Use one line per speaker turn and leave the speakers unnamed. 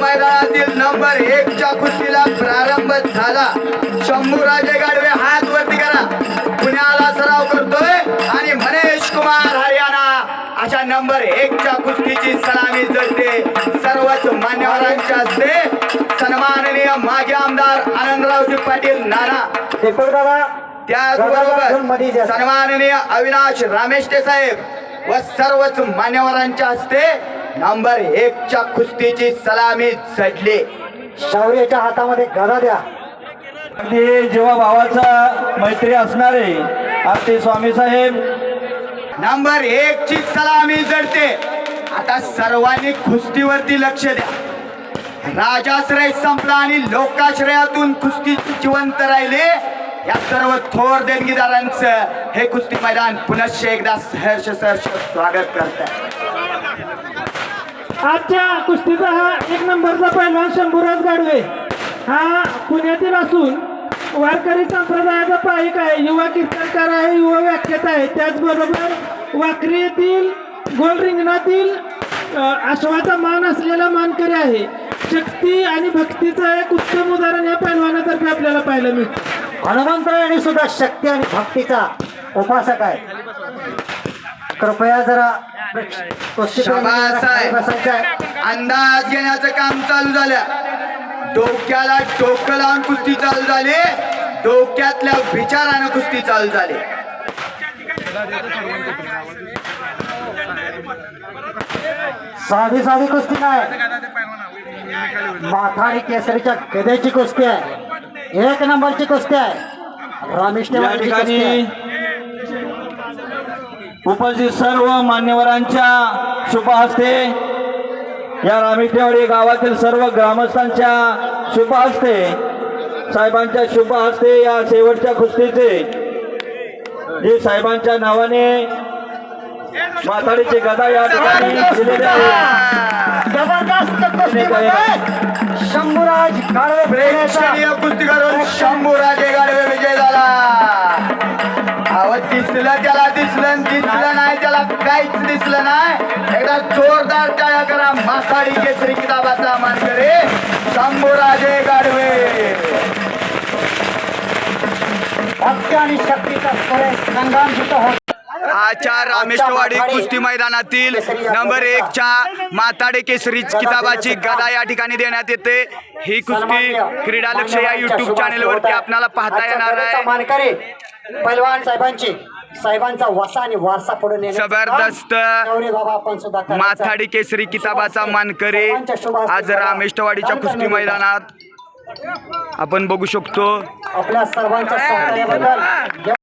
मैदानातील नंबर एक च्या कुस्तीला प्रारंभ झाला. शंभूराजे गाडवे हात वरती करा. पुण्याला सराव करतोय आणि मनेश कुमार हरियाणा अशा नंबर एक च्या कुस्तीची सलामी जळते सर्वच मान्यवरांच्या हस्ते सन्माननीय माजी आमदार आनंदरावजी पाटील नाना. त्याचबरोबर सन्माननीय अविनाश रामेष्टे साहेब व सर्वच मान्यवरांच्या हस्ते नंबर एक च्या कुस्तीची सलामी झडली
शौर्याच्या हातामध्ये गदा द्या.
अगदी जेव्हा भावाचा मैत्री असणारे आरती स्वामी साहेब.
नंबर एक ची सलामी जडते. आता सर्वांनी कुस्तीवरती लक्ष द्या. राजाश्रय संपला आणि लोकाश्रयातून कुस्ती जिवंत राहिले. या सर्व थोर देणगीदारांचं हे कुस्ती मैदान पुनश्च एकदा सहर्ष सहर्ष स्वागत करत आहे
आजच्या कुस्तीचा हा एक नंबरचा पैलवान शंभूराज गाडवे. हा पुण्यातील असून वारकरी संप्रदायाचा पाहिक आहे युवा कीर्तनकार आहे युवा व्याख्यात आहे. त्याचबरोबर वाकरी येथील गोल रिंगणातील अश्वाचा मान असलेला मानकरी आहे. शक्ती आणि भक्तीचं एक उत्तम उदाहरण या पैलवानातर्फे आपल्याला पाहायला मिळतं.
हनुमंतरायणी सुद्धा शक्ती आणि भक्तीचा उपासक आहे. कृपया जरा
अंदाज घेण्याचं काम चालू झालं. डोक्याला डोकं लावून कुस्ती चालू झाली. डोक्यातल्या विचारानं कुस्ती चालू झाली.
साधी साधी कुस्ती नाही. माथाडी केसरीच्या गदेची कुस्ती आहे. एक नंबरची कुस्ती आहे. रामेश
उपस्थित सर्व मान्यवरांच्या शुभ हस्ते या रामेटेवाडी गावातील सर्व ग्रामस्थांच्या शुभ हस्ते साहेबांच्या शुभ हस्ते या शेवटच्या कुस्तीचे जे साहेबांच्या नावाने माथाडीची गदा या ठिकाणी दिलेली आहे.
जबरदस्त कुस्ती करतोय. शंभूराज गाडवे
शंभूराजे गाडवे विजय नाही एकदा जोरदार टाळ्या करा. माथाडी केसरी किताबाचा मानकरी शंभूराजे गाडवे.
भक्ती आणि शक्तीचा सुरेश संग्राम जिथं होत.
आजच्या रामेश्वरवाडी कुस्ती मैदानातील नंबर एक च्या माताडे केसरी किताबाची गदा या ठिकाणी देण्यात येते. ही कुस्ती क्रीडा लक्ष या युट्यूब चॅनेलवरती आपल्याला पाहता येणार आहे.
मानकरी पैलवान साहेबांची. साहेबांचा वसा आणि वारसा पुढे नेण्याचं
जबरदस्त
बाबा आपण सुद्धा.
माथाडी केसरी किताबाचा मानकरी आज रामेश्वरवाडीच्या कुस्ती मैदानात आपण बघू शकतो
आपल्या सर्वांच्या